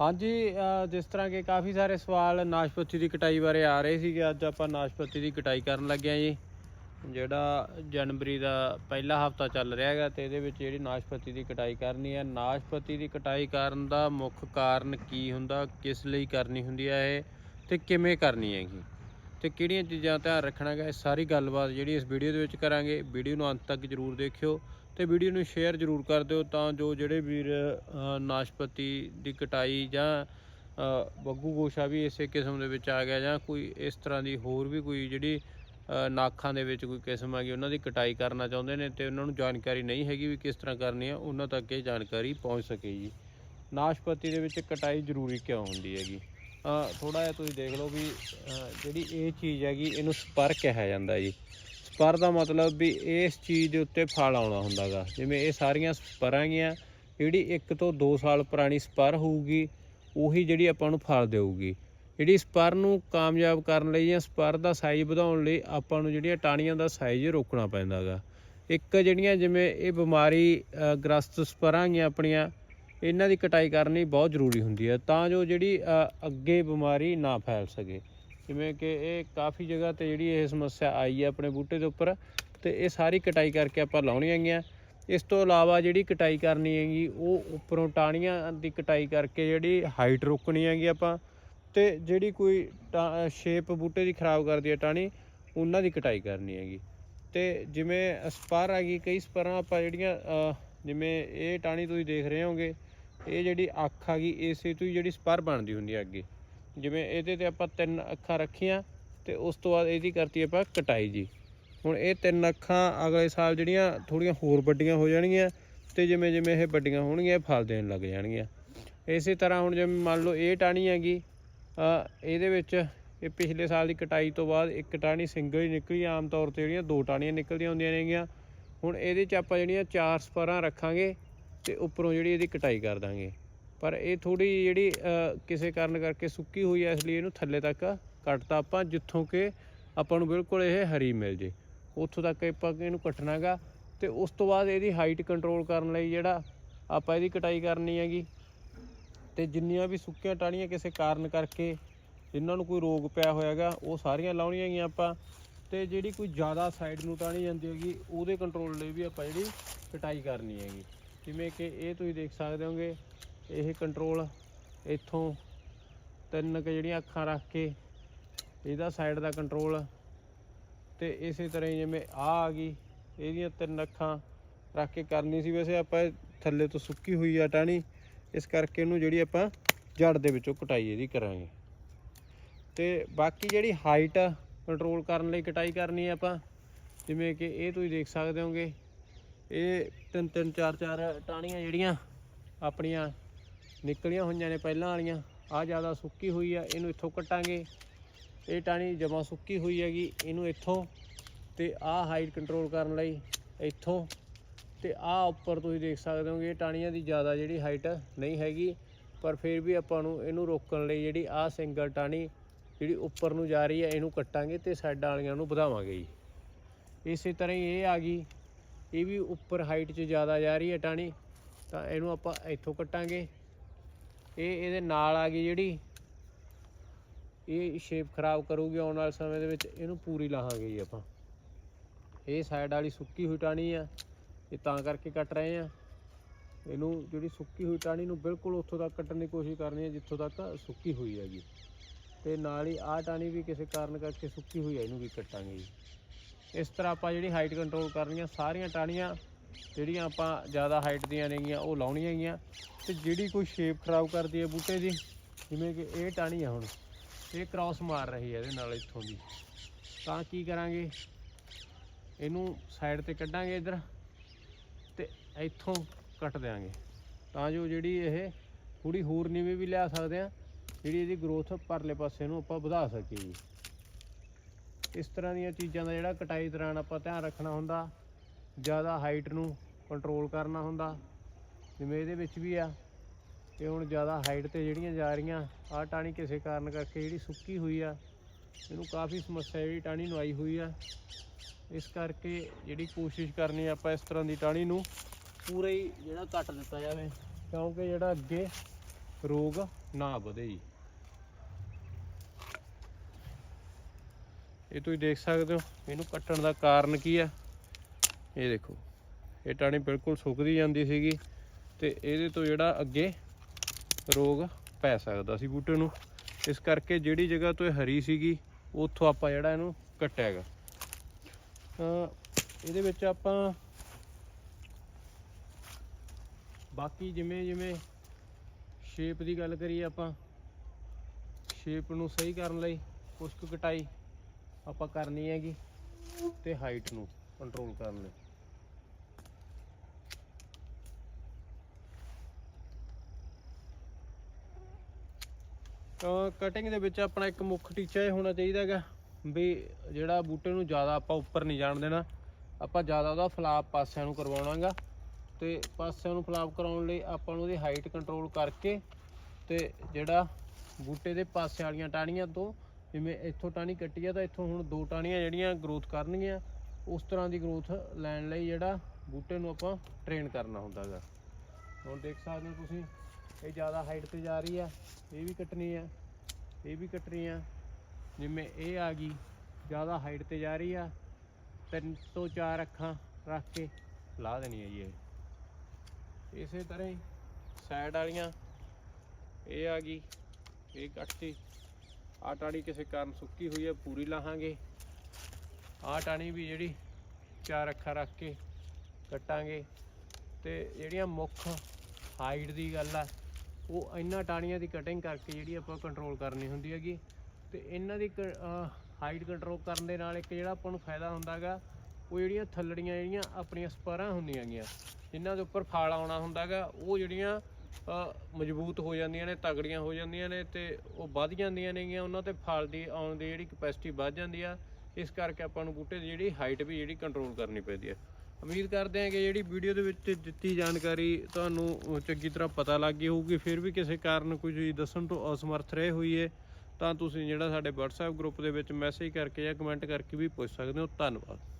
ਹਾਂਜੀ ਜਿਸ ਤਰ੍ਹਾਂ ਕਿ ਕਾਫੀ ਸਾਰੇ ਸਵਾਲ ਨਾਸ਼ਪਤੀ ਦੀ ਕਟਾਈ ਬਾਰੇ ਆ ਰਹੇ ਸੀਗੇ। ਅੱਜ ਆਪਾਂ ਨਾਸ਼ਪਤੀ ਦੀ ਕਟਾਈ ਕਰਨ ਲੱਗੇ ਹਾਂ ਜੀ। ਜਿਹੜਾ ਜਨਵਰੀ ਦਾ ਪਹਿਲਾ ਹਫਤਾ ਚੱਲ ਰਿਹਾ ਹੈਗਾ ਤੇ ਇਹਦੇ ਵਿੱਚ ਜਿਹੜੀ ਨਾਸ਼ਪਤੀ ਦੀ ਕਟਾਈ ਕਰਨੀ ਹੈ। ਨਾਸ਼ਪਤੀ ਦੀ ਕਟਾਈ ਕਰਨ ਦਾ ਮੁੱਖ ਕਾਰਨ ਕੀ ਹੁੰਦਾ? ਕਿਸ ਲਈ ਕਰਨੀ ਹੁੰਦੀ ਹੈ ਇਹ? ਤੇ ਕਿਵੇਂ ਕਰਨੀ ਹੈਗੀ? ਤੇ ਕਿਹੜੀਆਂ ਚੀਜ਼ਾਂ ਧਿਆਨ ਰੱਖਣਾ ਹੈ ਇਹ ਸਾਰੀ ਗੱਲਬਾਤ ਜਿਹੜੀ ਇਸ ਵੀਡੀਓ ਦੇ ਵਿੱਚ ਕਰਾਂਗੇ। ਵੀਡੀਓ ਨੂੰ ਅੰਤ ਤੱਕ ਜਰੂਰ ਦੇਖਿਓ। ਤੇ ਵੀਡੀਓ ਨੂੰ ਸ਼ੇਅਰ ਜਰੂਰ ਕਰ ਦਿਓ ਤਾਂ ਜੋ ਜਿਹੜੇ ਵੀਰ ਨਾਸ਼ਪਤੀ ਦੀ ਕਟਾਈ ਜਾਂ ਬੱਗੂ ਗੋਸ਼ਾ ਵੀ ਇਸੇ ਕਿਸਮ ਦੇ ਵਿੱਚ ਆ ਗਿਆ ਜਾਂ ਕੋਈ ਇਸ ਤਰ੍ਹਾਂ ਦੀ ਹੋਰ ਵੀ ਕੋਈ ਜਿਹੜੀ ਨਾਖਾਂ ਦੇ ਵਿੱਚ ਕੋਈ ਕਿਸਮ ਹੈਗੀ ਉਹਨਾਂ ਦੀ ਕਟਾਈ ਕਰਨਾ ਚਾਹੁੰਦੇ ਨੇ ਤੇ ਉਹਨਾਂ ਨੂੰ ਜਾਣਕਾਰੀ ਨਹੀਂ ਹੈਗੀ ਵੀ ਕਿਸ ਤਰ੍ਹਾਂ ਕਰਨੀ ਆ, ਉਹਨਾਂ ਤੱਕ ਇਹ ਜਾਣਕਾਰੀ ਪਹੁੰਚ ਸਕੇ ਜੀ। ਨਾਸ਼ਪਤੀ ਦੇ ਵਿੱਚ ਕਟਾਈ ਜ਼ਰੂਰੀ ਕਿਉਂ ਹੁੰਦੀ ਹੈਗੀ? ਥੋੜਾ ਜਿਹਾ ਤੁਸੀਂ ਦੇਖ ਲਓ ਵੀ ਜਿਹੜੀ ਇਹ ਚੀਜ਼ ਹੈਗੀ, ਇਹਨੂੰ ਸਪਰ ਕਿਹਾ ਜਾਂਦਾ ਜੀ। ਸਪਰ ਦਾ ਮਤਲਬ ਵੀ ਇਸ ਚੀਜ਼ ਦੇ ਉੱਤੇ ਫਲ ਆਉਣਾ ਹੁੰਦਾਗਾ। ਜਿਵੇਂ ਇਹ ਸਾਰੀਆਂ ਸਪਰਾਂ ਗੀਆਂ ਜਿਹੜੀ 1 ਤੋਂ 2 ਸਾਲ ਪੁਰਾਣੀ ਸਪਰ ਹੋਊਗੀ, ਉਹੀ ਜਿਹੜੀ ਆਪਾਂ ਨੂੰ ਫਲ ਦੇਊਗੀ। ਜਿਹੜੀ ਸਪਰ ਨੂੰ ਕਾਮਯਾਬ ਕਰਨ ਲਈ ਜਾਂ ਸਪਰ ਦਾ ਸਾਈਜ਼ ਵਧਾਉਣ ਲਈ ਆਪਾਂ ਨੂੰ ਜਿਹੜੀਆਂ ਟਾਹਣੀਆਂ ਦਾ ਸਾਈਜ਼ ਰੋਕਣਾ ਪੈਂਦਾਗਾ। ਇੱਕ ਜਿਹੜੀਆਂ ਜਿਵੇਂ ਇਹ ਬਿਮਾਰੀ ਗ੍ਰਸਤ ਸਪਰਾਂ ਗੀਆਂ ਆਪਣੀਆਂ, ਇਹਨਾਂ ਦੀ ਕਟਾਈ ਕਰਨੀ ਬਹੁਤ ਜ਼ਰੂਰੀ ਹੁੰਦੀ ਹੈ। ਤਾਂ ਜੋ ਜਿਹੜੀ ਅੱਗੇ ਬਿਮਾਰੀ ਨਾ ਫੈਲ ਸਕੇ। ਜਿਵੇਂ ਕਿ ਇਹ ਕਾਫੀ ਜਗ੍ਹਾ ਤੇ ਜਿਹੜੀ ਇਹ ਸਮੱਸਿਆ ਆਈ ਹੈ ਆਪਣੇ ਬੂਟੇ ਦੇ ਉੱਪਰ, ਤੇ ਇਹ ਸਾਰੀ ਕਟਾਈ ਕਰਕੇ ਆਪਾਂ ਲਾਉਣੀਆਂ ਹੈਗੀਆਂ। ਇਸ ਤੋਂ ਇਲਾਵਾ ਜਿਹੜੀ ਕਟਾਈ ਕਰਨੀ ਹੈਗੀ, ਉਹ ਉੱਪਰੋਂ ਟਾਹਣੀਆਂ ਦੀ ਕਟਾਈ ਕਰਕੇ ਜਿਹੜੀ ਹਾਈਟ ਰੋਕਣੀ ਹੈਗੀ ਆਪਾਂ, ਤੇ ਜਿਹੜੀ ਕੋਈ ਸ਼ੇਪ ਬੂਟੇ ਦੀ ਖਰਾਬ ਕਰਦੀ ਹੈ ਟਾਹਣੀ, ਉਹਨਾਂ ਦੀ ਕਟਾਈ ਕਰਨੀ ਹੈਗੀ। ਤੇ ਜਿਵੇਂ ਸਪਰ ਆ ਗਈ ਕਈ ਸਪਰਾਂ ਆਪਾਂ ਜਿਹੜੀਆਂ ਜਿਵੇਂ ਇਹ ਟਾਹਣੀ ਤੁਸੀਂ ਦੇਖ ਰਹੇ ਹੋਗੇ ਇਹ ਜਿਹੜੀ ਅੱਖ ਆ ਗਈ ਇਸੇ ਤੋਂ ਹੀ ਜਿਹੜੀ ਸਪਰ ਬਣਦੀ ਹੁੰਦੀ ਹੈ ਅੱਗੇ ਜਿਵੇਂ ਇਹਦੇ ਤੇ ਆਪਾਂ ਤਿੰਨ ਅੱਖਾਂ ਰੱਖੀਆਂ ਤੇ ਉਸ ਤੋਂ ਬਾਅਦ ਇਹਦੀ ਕਰਤੀ ਆਪਾਂ ਕਟਾਈ ਜੀ। ਹੁਣ ਇਹ ਤਿੰਨ ਅੱਖਾਂ ਅਗਲੇ ਸਾਲ ਜਿਹੜੀਆਂ ਥੋੜੀਆਂ ਹੋਰ ਵੱਡੀਆਂ ਹੋ ਜਾਣਗੀਆਂ ਤੇ ਜਿਵੇਂ ਜਿਵੇਂ ਇਹ ਵੱਡੀਆਂ ਹੋਣਗੀਆਂ ਫਲ ਦੇਣ ਲੱਗ ਜਾਣਗੀਆਂ। ਇਸੇ ਤਰ੍ਹਾਂ ਹੁਣ ਜਿਵੇਂ ਮੰਨ ਲਓ ਇਹ ਟਾਹਣੀ ਹੈਗੀ ਇਹਦੇ ਵਿੱਚ ਇਹ ਪਿਛਲੇ ਸਾਲ ਦੀ ਕਟਾਈ ਤੋਂ ਬਾਅਦ ਇੱਕ ਟਾਹਣੀ ਸਿੰਗਲ ਹੀ ਨਿਕਲੀ, ਆਮ ਤੌਰ ਤੇ ਜਿਹੜੀਆਂ ਦੋ ਟਾਹਣੀਆਂ ਨਿਕਲਦੀਆਂ ਹੁੰਦੀਆਂ ਨੇਗੀਆਂ। ਹੁਣ ਇਹਦੇ 'ਚ ਆਪਾਂ ਜਿਹੜੀਆਂ ਚਾਰ ਸਪਰਾਂ ਰੱਖਾਂਗੇ ਤੇ ਉੱਪਰੋਂ ਜਿਹੜੀ ਇਹਦੀ ਕਟਾਈ ਕਰ ਦਾਂਗੇ। ਪਰ ਇਹ ਥੋੜੀ ਜਿਹੜੀ ਕਿਸੇ ਕਾਰਨ ਕਰਕੇ ਸੁੱਕੀ ਹੋਈ ਹੈ, ਇਸ ਲਈ ਇਹਨੂੰ ਥੱਲੇ ਤੱਕ ਕੱਟਤਾ ਆਪਾਂ, ਜਿੱਥੋਂ ਕਿ ਆਪਾਂ ਨੂੰ ਬਿਲਕੁਲ ਇਹ ਹਰੀ ਮਿਲ ਜੇ। ਉੱਥੋਂ ਤੱਕ ਆਪਾਂ ਇਹਨੂੰ ਕੱਟਣਾਗਾ ਤੇ ਉਸ ਤੋਂ ਬਾਅਦ ਇਹਦੀ ਹਾਈਟ ਕੰਟਰੋਲ ਕਰਨ ਲਈ ਜਿਹੜਾ ਆਪਾਂ ਇਹਦੀ ਕਟਾਈ ਕਰਨੀ ਹੈਗੀ ਤੇ ਜਿੰਨੀਆਂ ਵੀ ਸੁੱਕੀਆਂ ਟਾਹਣੀਆਂ ਕਿਸੇ ਕਾਰਨ ਕਰਕੇ ਜਿਨ੍ਹਾਂ ਨੂੰ ਕੋਈ ਰੋਗ ਪਿਆ ਹੋਇਆਗਾ, ਉਹ ਸਾਰੀਆਂ ਲਾਉਣੀਆਂ ਹੈਗੀਆਂ ਆਪਾਂ ਤੇ ਜਿਹੜੀ ਕੋਈ ਜ਼ਿਆਦਾ ਸਾਈਡ ਨੂੰ ਟਾਹਣੀ ਜਾਂਦੀ ਹੈਗੀ, ਉਹਦੇ ਕੰਟਰੋਲ ਲਈ ਵੀ ਆਪਾਂ ਜਿਹੜੀ ਕਟਾਈ ਕਰਨੀ ਹੈਗੀ। ਜਿਵੇਂ ਕਿ ਇਹ ਤੁਸੀਂ ਦੇਖ ਸਕਦੇ ਹੋਗੇ ਇਹ ਕੰਟਰੋਲ ਇੱਥੋਂ ਤਿੰਨ ਕੁ ਜਿਹੜੀਆਂ ਅੱਖਾਂ ਰੱਖ ਕੇ ਇਹਦਾ ਸਾਈਡ ਦਾ ਕੰਟਰੋਲ ਤੇ ਇਸੇ ਤਰ੍ਹਾਂ ਹੀ ਜਿਵੇਂ ਆ ਆ ਗਈ, ਇਹਦੀਆਂ ਤਿੰਨ ਅੱਖਾਂ ਰੱਖ ਕੇ ਕਰਨੀ ਸੀ। ਵੈਸੇ ਆਪਾਂ ਥੱਲੇ ਤੋਂ ਸੁੱਕੀ ਹੋਈ ਆ ਟਾਹਣੀ, ਇਸ ਕਰਕੇ ਇਹਨੂੰ ਜਿਹੜੀ ਆਪਾਂ ਜੜ ਦੇ ਵਿੱਚੋਂ ਕਟਾਈ ਇਹਦੀ ਕਰਾਂਗੇ। ਤੇ ਬਾਕੀ ਜਿਹੜੀ ਹਾਈਟ ਕੰਟਰੋਲ ਕਰਨ ਲਈ ਕਟਾਈ ਕਰਨੀ ਹੈ ਆਪਾਂ, ਜਿਵੇਂ ਕਿ ਇਹ ਤੁਸੀਂ ਦੇਖ ਸਕਦੇ ਹੋਗੇ, ਇਹ ਤਿੰਨ ਤਿੰਨ ਚਾਰ ਚਾਰ ਟਾਹਣੀਆਂ ਜਿਹੜੀਆਂ ਆਪਣੀਆਂ ਨਿਕਲੀਆਂ ਹੋਈਆਂ ਨੇ ਪਹਿਲਾਂ ਵਾਲੀਆਂ। ਆ ਜ਼ਿਆਦਾ ਸੁੱਕੀ ਹੋਈ ਆ, ਇਹਨੂੰ ਇੱਥੋਂ ਕੱਟਾਂਗੇ। ਇਹ ਟਾਹਣੀ ਜਮਾ ਸੁੱਕੀ ਹੋਈ ਹੈਗੀ, ਇਹਨੂੰ ਇੱਥੋਂ। ਤੇ ਆਹ ਹਾਈਟ ਕੰਟਰੋਲ ਕਰਨ ਲਈ ਇੱਥੋਂ। ਤੇ ਆਹ ਉੱਪਰ ਤੁਸੀਂ ਦੇਖ ਸਕਦੇ ਹੋਗੇ, ਇਹ ਟਾਹਣੀਆਂ ਦੀ ਜ਼ਿਆਦਾ ਜਿਹੜੀ ਹਾਈਟ ਨਹੀਂ ਹੈਗੀ। ਪਰ ਫਿਰ ਵੀ ਆਪਾਂ ਨੂੰ ਇਹਨੂੰ ਰੋਕਣ ਲਈ ਜਿਹੜੀ ਆਹ ਸਿੰਗਲ ਟਾਹਣੀ ਜਿਹੜੀ ਉੱਪਰ ਨੂੰ ਜਾ ਰਹੀ ਹੈ ਇਹਨੂੰ ਕੱਟਾਂਗੇ ਤੇ ਸਾਈਡਾਂ ਵਾਲੀਆਂ ਨੂੰ ਵਧਾਵਾਂਗੇ ਜੀ। ਇਸੇ ਤਰ੍ਹਾਂ ਹੀ ਇਹ ਆ ਗਈ। ਇਹ ਵੀ ਉੱਪਰ ਹਾਈਟ 'ਚ ਜ਼ਿਆਦਾ ਜਾ ਰਹੀ ਹੈ ਟਾਹਣੀ, ਤਾਂ ਇਹਨੂੰ ਆਪਾਂ ਇੱਥੋਂ ਕੱਟਾਂਗੇ। ਇਹ ਇਹਦੇ ਨਾਲ ਆ ਗਈ ਜਿਹੜੀ, ਇਹ ਸ਼ੇਪ ਖਰਾਬ ਕਰੂਗੀ ਆਉਣ ਵਾਲੇ ਸਮੇਂ ਦੇ ਵਿੱਚ, ਇਹਨੂੰ ਪੂਰੀ ਲਾਹਾਂਗੇ ਜੀ ਆਪਾਂ। ਇਹ ਸਾਈਡ ਵਾਲੀ ਸੁੱਕੀ ਹੋਈ ਟਾਹਣੀ ਆ, ਇਹ ਤਾਂ ਕਰਕੇ ਕੱਟ ਰਹੇ ਆ। ਇਹਨੂੰ ਜਿਹੜੀ ਸੁੱਕੀ ਹੋਈ ਟਾਹਣੀ ਨੂੰ ਬਿਲਕੁਲ ਉੱਥੋਂ ਤੱਕ ਕੱਟਣ ਦੀ ਕੋਸ਼ਿਸ਼ ਕਰਨੀ ਹੈ ਜਿੱਥੋਂ ਤੱਕ ਸੁੱਕੀ ਹੋਈ ਹੈਗੀ। ਤੇ ਨਾਲ ਹੀ ਆਹ ਟਾਹਣੀ ਵੀ ਕਿਸੇ ਕਾਰਨ ਕਰਕੇ ਸੁੱਕੀ ਹੋਈ ਹੈ ਇਹਨੂੰ ਵੀ ਕੱਟਾਂਗੇ ਜੀ। ਇਸ ਤਰ੍ਹਾਂ ਆਪਾਂ ਜਿਹੜੀ ਹਾਈਟ ਕੰਟਰੋਲ ਕਰਨੀਆਂ, ਸਾਰੀਆਂ ਟਾਹਣੀਆਂ ਜਿਹੜੀਆਂ ਆਪਾਂ ਜ਼ਿਆਦਾ ਹਾਈਟ ਦੀਆਂ ਨੇਗੀਆਂ ਉਹ ਲਾਉਣੀਆਂ ਹੈਗੀਆਂ ਤੇ ਜਿਹੜੀ ਕੋਈ ਸ਼ੇਪ ਖਰਾਬ ਕਰਦੀ ਹੈ ਬੂਟੇ ਦੀ, ਜਿਵੇਂ ਕਿ ਇਹ ਟਾਹਣੀ ਆ ਹੁਣ, ਇਹ ਕ੍ਰਾਸ ਮਾਰ ਰਹੀ ਹੈ ਇਹਦੇ ਨਾਲ ਇੱਥੋਂ ਦੀ। ਤਾਂ ਕੀ ਕਰਾਂਗੇ? ਇਹਨੂੰ ਸਾਈਡ ਤੇ ਕੱਢਾਂਗੇ ਇਧਰ ਤੇ ਇੱਥੋਂ ਕੱਟ ਦਿਆਂਗੇ। ਤਾਂ ਜੋ ਜਿਹੜੀ ਇਹ ਥੋੜੀ ਹੋਰ ਨੀਵੇਂ ਵੀ ਲਿਆ ਸਕਦੇ ਆ, ਜਿਹੜੀ ਇਹਦੀ ਗਰੋਥ ਪਰਲੇ ਪਾਸੇ ਨੂੰ ਆਪਾਂ ਵਧਾ ਸਕੀਏ। ਜੀ ਇਸ ਤਰ੍ਹਾਂ ਦੀਆਂ ਚੀਜ਼ਾਂ ਦਾ ਜਿਹੜਾ ਕਟਾਈ ਦੌਰਾਨ ਆਪਾਂ ਧਿਆਨ ਰੱਖਣਾ ਹੁੰਦਾ ਜ਼ਿਆਦਾ ਹਾਈਟ ਨੂੰ ਕੰਟਰੋਲ ਕਰਨਾ ਹੁੰਦਾ। ਜਿਵੇਂ ਇਹਦੇ ਵਿੱਚ ਵੀ ਆ ਤੇ ਹੁਣ ਜ਼ਿਆਦਾ ਹਾਈਟ ਤੇ ਜਿਹੜੀਆਂ ਜਾ ਰਹੀਆਂ, ਆਹ ਟਾਣੀ ਕਿਸੇ ਕਾਰਨ ਕਰਕੇ ਜਿਹੜੀ ਸੁੱਕੀ ਹੋਈ ਆ, ਇਹਨੂੰ ਕਾਫੀ ਸਮੱਸਿਆ ਜਿਹੜੀ ਟਾਣੀ ਨੂੰ ਆਈ ਹੋਈ ਆ। ਇਸ ਕਰਕੇ ਜਿਹੜੀ ਕੋਸ਼ਿਸ਼ ਕਰਨੀ ਆਪਾਂ ਇਸ ਤਰ੍ਹਾਂ ਦੀ ਟਾਣੀ ਨੂੰ ਪੂਰਾ ਹੀ ਜਿਹੜਾ ਕੱਟ ਦਿੱਤਾ ਜਾਵੇ, ਕਿਉਂਕਿ ਜਿਹੜਾ ਅੱਗੇ ਰੋਗ ਨਾ ਵਧੇ ਜੀ। ਇਹ ਤੁਸੀਂ ਦੇਖ ਸਕਦੇ ਹੋ, ਇਹਨੂੰ ਕੱਟਣ ਦਾ ਕਾਰਨ ਕੀ ਆ? ਇਹ ਦੇਖੋ, ਇਹ ਟਾਣੀ ਬਿਲਕੁਲ ਸੁੱਕਦੀ ਜਾਂਦੀ ਸੀਗੀ ਤੇ ਇਹਦੇ ਤੋਂ ਜਿਹੜਾ ਅੱਗੇ ਰੋਗ ਪੈ ਸਕਦਾ ਸੀ ਬੂਟੇ ਨੂੰ। ਇਸ ਕਰਕੇ ਜਿਹੜੀ ਜਗ੍ਹਾ ਤੋਂ ਇਹ ਹਰੀ ਸੀਗੀ, ਉੱਥੋਂ ਆਪਾਂ ਜਿਹੜਾ ਇਹਨੂੰ ਕੱਟਿਆ ਹੈਗਾ ਤਾਂ ਇਹਦੇ ਵਿੱਚ ਆਪਾਂ ਬਾਕੀ ਜਿਵੇਂ ਜਿਵੇਂ ਸ਼ੇਪ ਦੀ ਗੱਲ ਕਰੀਏ ਆਪਾਂ, ਸ਼ੇਪ ਨੂੰ ਸਹੀ ਕਰਨ ਲਈ ਕੁਛ ਕੁ ਕਟਾਈ ਆਪਾਂ ਕਰਨੀ ਹੈਗੀ ਤੇ ਹਾਈਟ ਨੂੰ ਕੰਟਰੋਲ ਕਰਨ ਲਈ। ਕਟਿੰਗ ਦੇ ਵਿੱਚ ਆਪਣਾ ਇੱਕ ਮੁੱਖ ਟੀਚਾ ਇਹ ਹੋਣਾ ਚਾਹੀਦਾ ਹੈਗਾ ਵੀ ਜਿਹੜਾ ਬੂਟੇ ਨੂੰ ਜ਼ਿਆਦਾ ਆਪਾਂ ਉੱਪਰ ਨਹੀਂ ਜਾਣ ਦੇਣਾ। ਆਪਾਂ ਜ਼ਿਆਦਾ ਉਹਦਾ ਫਲਾਪ ਪਾਸਿਆਂ ਨੂੰ ਕਰਵਾਉਣਾਗਾ ਤੇ ਪਾਸਿਆਂ ਨੂੰ ਫਲਾਪ ਕਰਾਉਣ ਲਈ ਆਪਾਂ ਨੂੰ ਉਹਦੀ ਹਾਈਟ ਕੰਟਰੋਲ ਕਰਕੇ ਤੇ ਜਿਹੜਾ ਬੂਟੇ ਦੇ ਪਾਸੇ ਵਾਲੀਆਂ ਟਾਹਣੀਆਂ ਤੋਂ ਜਿਵੇਂ ਇੱਥੋਂ ਟਾਹਣੀ ਕੱਟੀ ਆ ਤਾਂ ਇੱਥੋਂ ਹੁਣ ਦੋ ਟਾਹਣੀਆਂ ਜਿਹੜੀਆਂ ਗਰੋਥ ਕਰਨਗੀਆਂ, ਉਸ ਤਰ੍ਹਾਂ ਦੀ ਗਰੋਥ ਲੈਣ ਲਈ ਜਿਹੜਾ ਬੂਟੇ ਨੂੰ ਆਪਾਂ ਟ੍ਰੇਨ ਕਰਨਾ ਹੁੰਦਾ ਹੈਗਾ। ਹੁਣ ਦੇਖ ਸਕਦੇ ਹੋ ਤੁਸੀਂ ਇਹ ਜ਼ਿਆਦਾ ਹਾਈਟ ਤੇ ਜਾ ਰਹੀ ਆ, ਇਹ ਵੀ ਕੱਟਣੀ ਆ, ਇਹ ਵੀ ਕੱਟਣੀ ਆ। ਜਿਵੇਂ ਇਹ ਆ ਗਈ, ਜ਼ਿਆਦਾ ਹਾਈਟ ਤੇ ਜਾ ਰਹੀ ਆ, ਤਿੰਨ ਤੋਂ ਚਾਰ ਅੱਖਾਂ ਰੱਖ ਕੇ ਲਾ ਦੇਣੀ ਹੈ ਜੀ ਇਹ। ਇਸੇ ਤਰ੍ਹਾਂ ਹੀ ਸਾਈਡ ਵਾਲੀਆਂ, ਇਹ ਆ ਗਈ, ਇਹ ਕੱਟਤੀ। ਆਹ ਟਾਣੀ ਕਿਸੇ ਕਾਰਨ ਸੁੱਕੀ ਹੋਈ ਹੈ ਪੂਰੀ ਲਾਹਾਂਗੇ। ਆਹ ਟਾਣੀ ਵੀ ਜਿਹੜੀ ਚਾਰ ਅੱਖਾਂ ਰੱਖ ਕੇ ਕੱਟਾਂਗੇ। ਤੇ ਜਿਹੜੀਆਂ ਮੁੱਖ ਹਾਈਟ ਦੀ ਗੱਲ ਆ ਉਹ ਇਹਨਾਂ ਟਾਣੀਆਂ ਦੀ ਕਟਿੰਗ ਕਰਕੇ ਜਿਹੜੀ ਆਪਾਂ ਕੰਟਰੋਲ ਕਰਨੀ ਹੁੰਦੀ ਹੈਗੀ, ਤੇ ਇਹਨਾਂ ਦੀ ਹਾਈਟ ਕੰਟਰੋਲ ਕਰਨ ਦੇ ਨਾਲ ਇੱਕ ਜਿਹੜਾ ਆਪਾਂ ਨੂੰ ਫਾਇਦਾ ਹੁੰਦਾਗਾ ਉਹ ਜਿਹੜੀਆਂ ਥੱਲੜੀਆਂ ਜਿਹੜੀਆਂ ਆਪਣੀਆਂ ਸਪਰਾਂ ਹੁੰਦੀਆਂ ਗੀਆਂ ਜਿਨ੍ਹਾਂ ਦੇ ਉੱਪਰ ਫਲ ਆਉਣਾ ਹੁੰਦਾਗਾ ਉਹ ਜਿਹੜੀਆਂ ਮਜ਼ਬੂਤ ਹੋ ਜਾਂਦੀਆਂ ਨੇ, ਤਗੜੀਆਂ ਹੋ ਜਾਂਦੀਆਂ ਨੇ ਤੇ ਉਹ ਵੱਧ ਜਾਂਦੀਆਂ ਨੇਗੀਆਂ ਉਹਨਾਂ ਤੇ ਫਲ ਦੀ ਆਉਣ ਦੀ ਜਿਹੜੀ ਕਪੈਸਿਟੀ ਵੱਧ ਜਾਂਦੀ ਆ, ਇਸ ਕਰਕੇ ਆਪਾਂ ਨੂੰ ਬੂਟੇ ਦੀ ਜਿਹੜੀ ਹਾਈਟ ਵੀ ਜਿਹੜੀ ਕੰਟਰੋਲ ਕਰਨੀ ਪੈਂਦੀ ਹੈ। ਉਮੀਦ ਕਰਦੇ ਹਾਂ ਕਿ ਜਿਹੜੀ ਵੀਡੀਓ ਦੇ ਵਿੱਚ ਦਿੱਤੀ ਜਾਣਕਾਰੀ ਤੁਹਾਨੂੰ ਚੰਗੀ ਤਰ੍ਹਾਂ ਪਤਾ ਲੱਗ ਗਈ ਹੋਊਗੀ। ਫਿਰ ਵੀ ਕਿਸੇ ਕਾਰਨ ਕੁਝ ਦੱਸਣ ਤੋਂ ਅਸਮਰਥ ਰਹੇ ਹੋਈਏ, ਤਾਂ ਤੁਸੀਂ ਜਿਹੜਾ ਸਾਡੇ WhatsApp ਗਰੁੱਪ ਦੇ ਵਿੱਚ ਮੈਸੇਜ ਕਰਕੇ ਜਾਂ ਕਮੈਂਟ ਕਰਕੇ ਵੀ ਪੁੱਛ ਸਕਦੇ ਹੋ। ਧੰਨਵਾਦ।